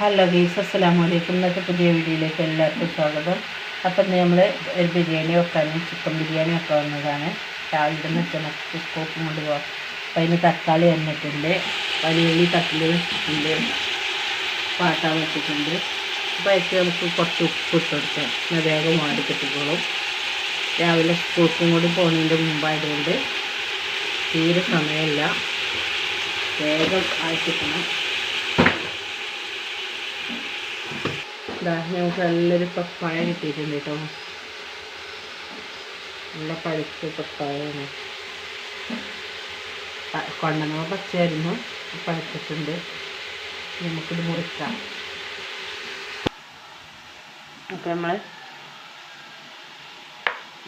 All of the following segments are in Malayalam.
ഹലോ ഗീസ് അസ്സലാമു അലൈക്കും. ഇന്നത്തെ പുതിയ വീഡിയോയിലേക്ക് എല്ലാവർക്കും സ്വാഗതം. അപ്പം ഇന്ന് നമ്മൾ ഒരു ബിരിയാണി വെക്കാനും ചിക്കൻ ബിരിയാണി ഒക്കെ വന്നതാണ്. രാവിലെ നിൽക്കുന്ന സ്കോപ്പും കൊണ്ട് പോകാം അപ്പം അതിന് തക്കാളി വന്നിട്ടുണ്ട് വലിയ തക്കാളി വെച്ചിട്ടുണ്ട്. പാട്ടാൻ വെച്ചിട്ടുണ്ട്. അപ്പോൾ അതിൽ നമുക്ക് കുറച്ച് ഉപ്പ് ഇട്ട് കൊടുക്കാം. എന്നാൽ വേഗം മാടി കിട്ടിക്കോളും. രാവിലെ സ്കൂൾക്കും കൂടി പോകുന്നതിന്റെ മുമ്പായതുകൊണ്ട് തീരെ സമയമില്ല. വേഗം ആയി ഇതാ ഞങ്ങൾക്ക് നല്ലൊരു പപ്പായ കിട്ടിയിട്ടുണ്ട് കേട്ടോ. നല്ല പഴുത്ത പപ്പായാണ് കൊണ്ടങ്ങ പച്ചയായിരുന്നു. പഴുത്തിട്ടുണ്ട്. നമുക്കിത് മുറിക്കാം. അപ്പം നമ്മൾ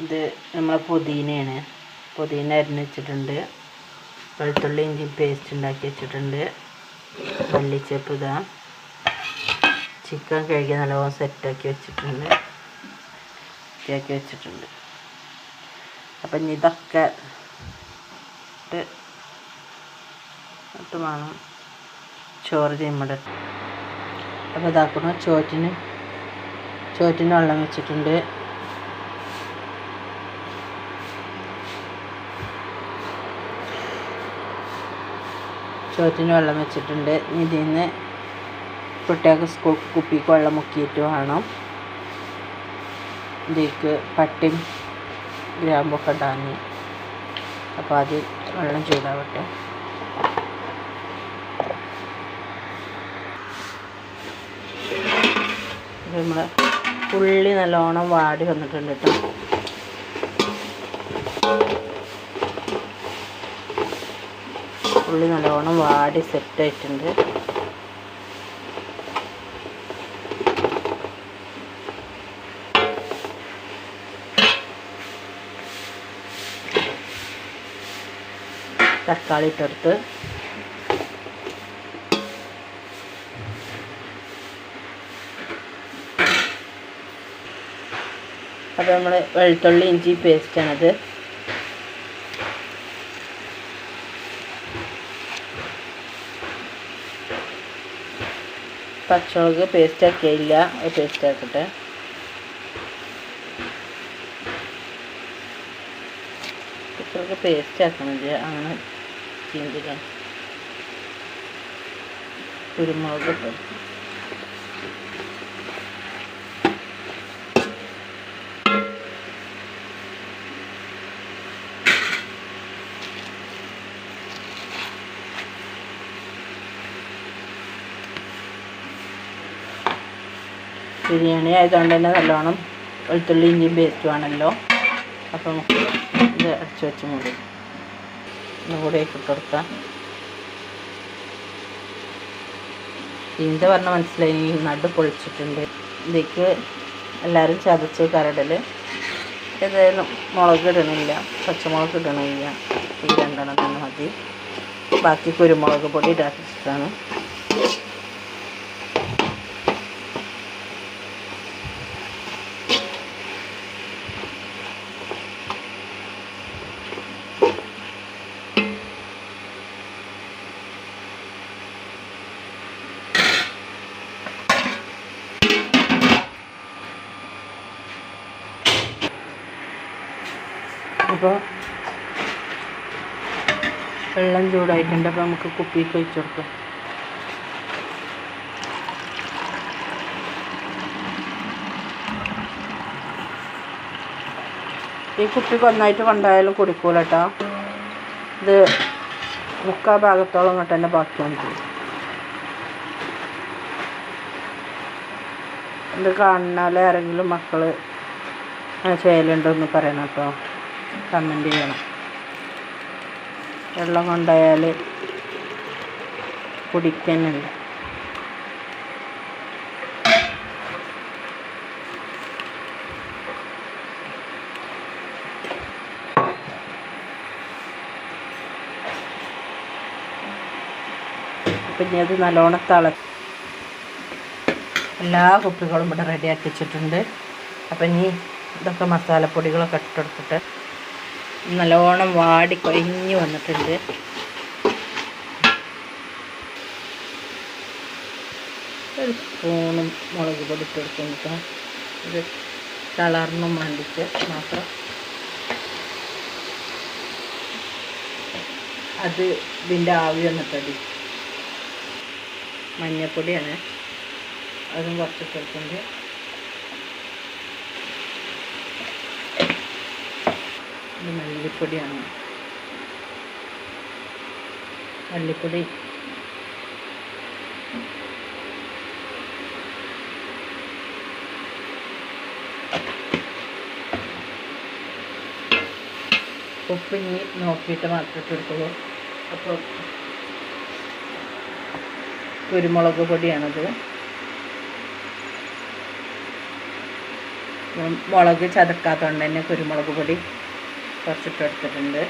ഇത് നമ്മളെ പുതിനയാണ്. പുതിന അരിഞ്ഞ് വെച്ചിട്ടുണ്ട്. വെളുത്തുള്ളി ഇഞ്ചി പേസ്റ്റ് ഉണ്ടാക്കി വെച്ചിട്ടുണ്ട്. മല്ലിച്ചപ്പ് ഇതാ. ചിക്കൻ കഴുകി നല്ലോണം സെറ്റാക്കി വെച്ചിട്ടുണ്ട്. വൃത്തിയാക്കി വെച്ചിട്ടുണ്ട്. അപ്പം ഇനി ഇതൊക്കെ ഇട്ട് ഇട്ട് വേണം ചോറ് ചെയ്യുമ്പോൾ അപ്പോൾ ഇതാക്കണം ചോറ്റിന് ചോറ്റിന് വെള്ളം വെച്ചിട്ടുണ്ട്. ചോറ്റിന് വെള്ളം വെച്ചിട്ടുണ്ട്. ഇതിൽ നിന്ന് കുട്ടികൾക്ക് സ്കൂൾ കുപ്പിക്ക് വെള്ളം മുക്കിയിട്ട് വേണം. ഇതിലേക്ക് പട്ടിയും ഗ്രാമ്പൊക്കെ ഇടാൻ അപ്പോൾ അത് വെള്ളം ചൂടാവട്ടെ. നമ്മൾ ഉള്ളി നല്ലോണം വാടി വന്നിട്ടുണ്ട് കേട്ടോ ഉള്ളി നല്ലോണം വാടി സെറ്റായിട്ടുണ്ട് തക്കാളി ഇട്ടെടുത്ത്. അപ്പോൾ നമ്മൾ വെളുത്തുള്ളി ഇഞ്ചി പേസ്റ്റാണത് പച്ചമുളക് പേസ്റ്റ് ആക്കിയില്ല. പേസ്റ്റ് ആക്കട്ടെ. പച്ചമുളക് പേസ്റ്റ് ആക്കണില്ല അങ്ങനെ ചിന്തിക്കണം കുരുമുളക് ബിരിയാണി ആയതുകൊണ്ട് തന്നെ നല്ലോണം വെളുത്തുള്ളി ഇഞ്ചിയും പേസ്റ്റുമാണല്ലോ അപ്പം ഇത് അടച്ചു വെച്ച് മൂടി ഒന്നും കൂടെ ഇട്ട് കൊടുക്കാം. ഇതിന്റെ പറഞ്ഞ മനസ്സിലായി? നടു പൊളിച്ചിട്ടുണ്ട്. ഇതിലേക്ക് എല്ലാവരും ചതച്ച് കരടൽ ഏതായാലും മുളക് ഇടണില്ല. പച്ചമുളക് ഇടണില്ല. ഈ രണ്ടെണ്ണം തന്നെ മതി ബാക്കി കുരുമുളക് പൊടി ഇടാക്കിയിട്ടാണ് അപ്പോൾ വെള്ളം ചൂടായിട്ടുണ്ട് അപ്പോൾ നമുക്ക് കുപ്പിക്ക് വെച്ച് കൊടുക്കാം. ഈ കുപ്പിക്ക് ഒന്നായിട്ട് കൊണ്ടായാലും കുടിക്കൂല കേട്ടോ ഇത് മുക്കാൽ ഭാഗത്തോളം ഇങ്ങോട്ട് തന്നെ ബാക്കിയുണ്ട് ഇത് കാണുന്നാലേ ആരെങ്കിലും മക്കൾ ചെയ്യലുണ്ടോ എന്ന് പറയണം കേട്ടോ കമന്റ് ചെയ്യണം. വെള്ളം കൊണ്ടായാൽ കുടിക്കുന്നുണ്ട് പിന്നെ അത് നല്ലോണം തള എല്ലാ കുപ്പികളും ഇവിടെ റെഡിയാക്കി വെച്ചിട്ടുണ്ട്. അപ്പം ഇനി ഇതൊക്കെ മസാലപ്പൊടികളൊക്കെ ഇട്ടെടുത്തിട്ട് നല്ലോണം വാടി കൊഴിഞ്ഞ് വന്നിട്ടുണ്ട്. ഒരു സ്പൂണും മുളക് പൊടി ഇട്ട് ഇത് കളറിനും വേണ്ടിയിട്ട് മാത്രം. അത് ഇതിന്റെ ആവി വന്നിട്ടടി മഞ്ഞപ്പൊടിയാണ്. അതും കുറച്ച് കൊടുക്കുന്നുണ്ട്. ഇത് മല്ലിപ്പൊടിയാണ്. മല്ലിപ്പൊടി. ഉപ്പ് ഇനി നോക്കിയിട്ട് മാത്രം ഇട്ടെടുക്കുള്ളൂ അപ്പോൾ കുരുമുളക് പൊടിയാണത്. മുളക് ചതക്കാത്തതുകൊണ്ട് തന്നെ കുരുമുളക് പൊടി. കുറച്ചിട്ട് എടുത്തിട്ടുണ്ട്.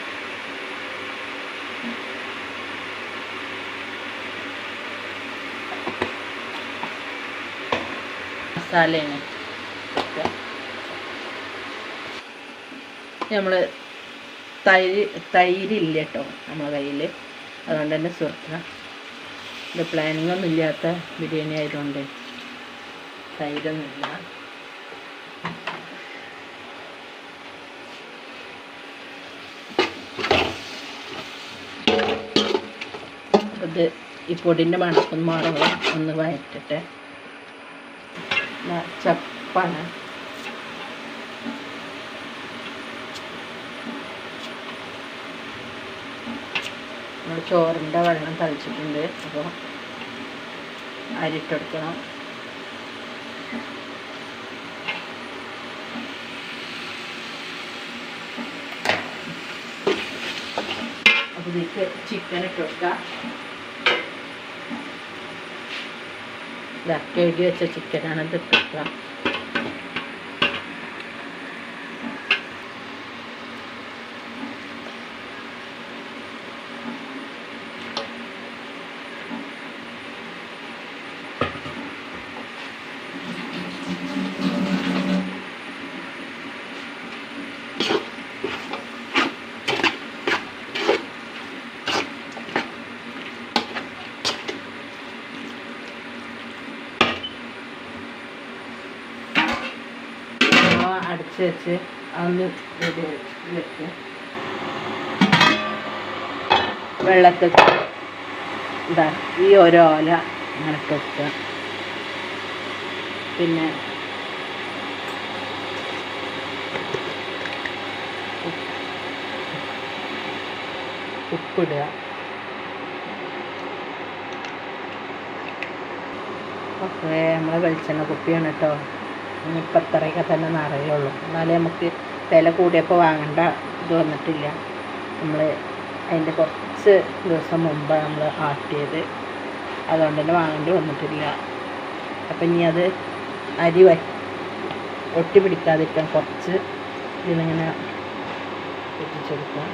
മസാലയാണ് നമ്മൾ തൈര് തൈരില്ല കേട്ടോ നമ്മളെ കയ്യിൽ അതുകൊണ്ട് തന്നെ സുർക്ക. ഇത് പ്ലാനിങ്ങൊന്നും ഇല്ലാത്ത ബിരിയാണി ആയതുകൊണ്ട് തൈരൊന്നുമില്ല ഇത് ഈ പൊടിന്റെ മണക്കൊന്ന് മാറുക ഒന്ന് വഴറ്റിട്ട് ചപ്പാണ്. നമ്മൾ ചോറിന്റെ വെള്ളം തളിച്ചിട്ടുണ്ട്. അപ്പോൾ അരിട്ടെടുക്കണം. അപ്പോൾ ഇതിലേക്ക് ചിക്കൻ ഇട്ട് ഇതാ കഴുകി വെച്ച ചിക്കനാണ് ഇത് ഇട്ട് അടച്ച് വെച്ച് അന്ന് റെഡി വെച്ച് വെള്ളത്തിൽ ഇതാ ഈ ഓരോ ഓല അങ്ങനെ വെക്കുക. പിന്നെ ഉപ്പിടുക. ഓക്കെ നമ്മളെ വെളിച്ചെണ്ണ കുപ്പിയാണ് കേട്ടോ. ഇനിയിപ്പോൾ അത്രയൊക്കെ തന്നെ നിറയുള്ളൂ. എന്നാലേ നമുക്ക് വില കൂടിയപ്പോൾ വാങ്ങേണ്ട ഇത് വന്നിട്ടില്ല. നമ്മൾ അതിന്റെ കുറച്ച് ദിവസം മുമ്പാണ് നമ്മൾ ആട്ടിയത്. അതുകൊണ്ട് തന്നെ വാങ്ങേണ്ടി വന്നിട്ടില്ല. അപ്പം ഇനി അത് അരി വ ഒട്ടി പിടിക്കാതിരിക്കാൻ കുറച്ച് ഇതിങ്ങനെ എത്തിച്ചെടുക്കാം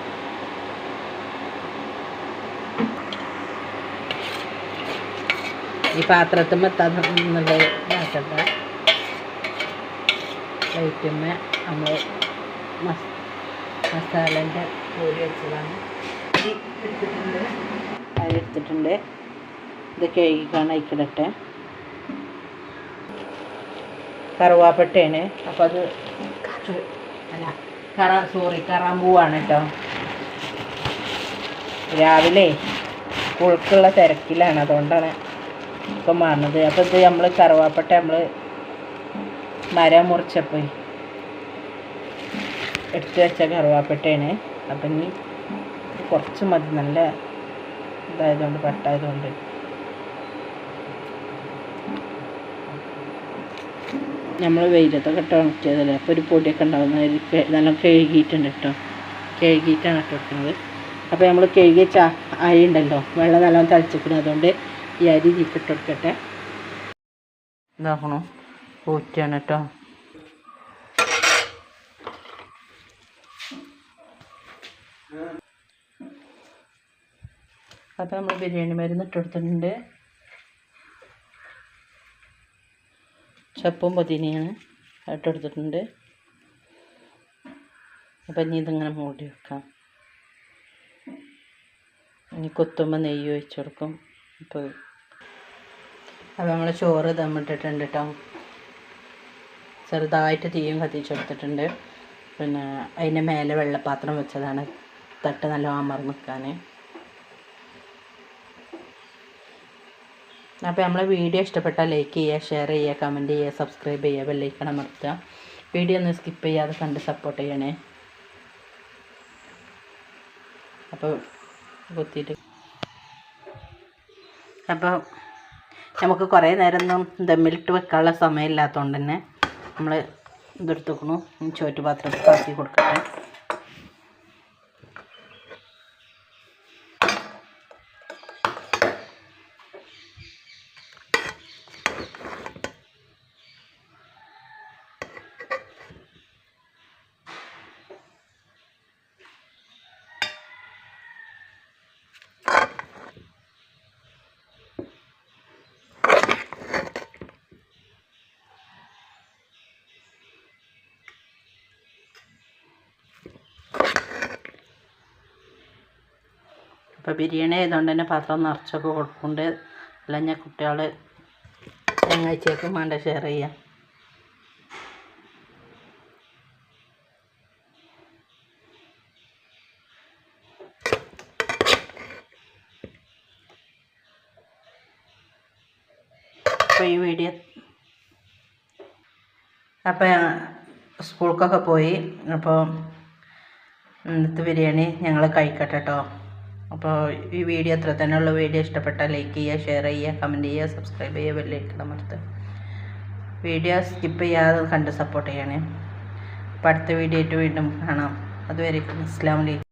ഈ പാത്രത്തുമ്പോൾ എത്താന്നുള്ള ഇതാക്കണ്ട. ലൈറ്റുമ്മ നമ്മൾ മസ് മസാലേന്റെ കോരി വെച്ചതാണ്. എടുത്തിട്ടുണ്ട്. അരി എടുത്തിട്ടുണ്ട്. ഇത് കഴുകിക്കാണ്. അയക്കിടട്ടെ. കറുവാപ്പട്ടയാണ്. അപ്പോൾ അത് അല്ല കറ സോറി കറാമ്പൂവാണ് കേട്ടോ രാവിലെ കുളുക്കുള്ള തിരക്കിലാണ്. അതുകൊണ്ടാണ് ഇപ്പം മാറുന്നത്. അപ്പോൾ ഇത് നമ്മൾ കറുവാപ്പട്ട നമ്മൾ മരം മുറിച്ചപ്പോൾ എടുത്തു വെച്ച കറുവാപ്പട്ടയാണ് അപ്പം ഇനി കുറച്ച് മതി. നല്ല ഇതായതുകൊണ്ട് പട്ടായതുകൊണ്ട്. നമ്മൾ വെയിലത്തൊക്കെ ഇട്ട് ഉണക്കിയതല്ലേ? അപ്പോൾ ഒരു പൊടിയൊക്കെ ഉണ്ടാകുന്ന നല്ല കഴുകിയിട്ടുണ്ട് കേട്ടോ. കഴുകിയിട്ടാണ് ഇട്ട് വെക്കുന്നത് അപ്പോൾ നമ്മൾ കഴുകിയ ചാ അരി ഉണ്ടല്ലോ. വെള്ളം നല്ലോണം തളിച്ചിക്കണം അതുകൊണ്ട് ഈ അരി ഇതിലേക്ക് ഇട്ട് കൊടുക്കട്ടെ. ഇതാക്കണോ? ഊറ്റിയാണ് കേട്ടോ. അപ്പോൾ നമ്മൾ ബിരിയാണി മരുന്ന് ഇട്ട് കൊടുത്തിട്ടുണ്ട് ചപ്പും പൊതിനയാണ് ഇട്ട് കൊടുത്തിട്ടുണ്ട്. അപ്പം ഇനി ഇതിങ്ങനെ മൂടി വെക്കാം. ഇനി കൊത്തുമ്പോൾ നെയ്യ് ഒഴിച്ചു കൊടുക്കും. അപ്പോൾ അപ്പോൾ നമ്മൾ ചോറ് ദമ്മിട്ടിട്ടുണ്ട് കേട്ടോ. ചെറുതായിട്ട് തീയും കത്തിച്ചെടുത്തിട്ടുണ്ട്. പിന്നെ അതിന്റെ മേലെ വെള്ളപ്പാത്രം വെച്ചതാണ് തട്ട് നല്ല അമർന്ന് നിൽക്കാൻ അപ്പോൾ നമ്മളെ വീഡിയോ ഇഷ്ടപ്പെട്ടാൽ ലൈക്ക് ചെയ്യുക ഷെയർ ചെയ്യുക കമന്റ് ചെയ്യുക സബ്സ്ക്രൈബ് ചെയ്യുക ബെല്ലൈക്കൺ അമർത്തുക. വീഡിയോ ഒന്ന് സ്കിപ്പ് ചെയ്യാതെ കണ്ട് സപ്പോർട്ട് ചെയ്യണേ. അപ്പോൾ കുത്തിയിട്ട്. അപ്പോൾ നമുക്ക് കുറേ നേരമൊന്നും ദമ്മിലിട്ട് വെക്കാനുള്ള സമയമില്ലാത്തതുകൊണ്ട് തന്നെ നമ്മൾ ഇതെടുത്ത് വെക്കണു. ചോറ്റുപാത്രത്തിൽ ആക്കി കൊടുക്കട്ടെ. ഇപ്പോൾ ബിരിയാണി ആയതുകൊണ്ട് തന്നെ പാത്രം നിറച്ചൊക്കെ കൊടുക്കുന്നുണ്ട് അല്ലെങ്കിൽ കുട്ടികൾ ചങ്ങാഴ്ചയൊക്കെ വേണ്ട ഷെയർ ചെയ്യാം. അപ്പോൾ ഈ വീഡിയോ അപ്പോൾ സ്കൂൾക്കൊക്കെ പോയി. അപ്പോൾ ഇന്നത്തെ ബിരിയാണി ഞങ്ങൾ കഴിക്കട്ടെ കേട്ടോ. അപ്പോൾ ഈ വീഡിയോ അത്ര തന്നെയുള്ള വീഡിയോ ഇഷ്ടപ്പെട്ടാൽ ലൈക്ക് ചെയ്യുക ഷെയർ ചെയ്യുക കമന്റ് ചെയ്യുക സബ്സ്ക്രൈബ് ചെയ്യുക ബെല്ലൈക്കണം അമർത്തുക. വീഡിയോ സ്കിപ്പ് ചെയ്യാതെ കണ്ട് സപ്പോർട്ട് ചെയ്യണേ. അപ്പോൾ അടുത്ത വീഡിയോ ആയിട്ട് വീണ്ടും കാണാം. അതുവരെ അസ്സാം വലൈക്കും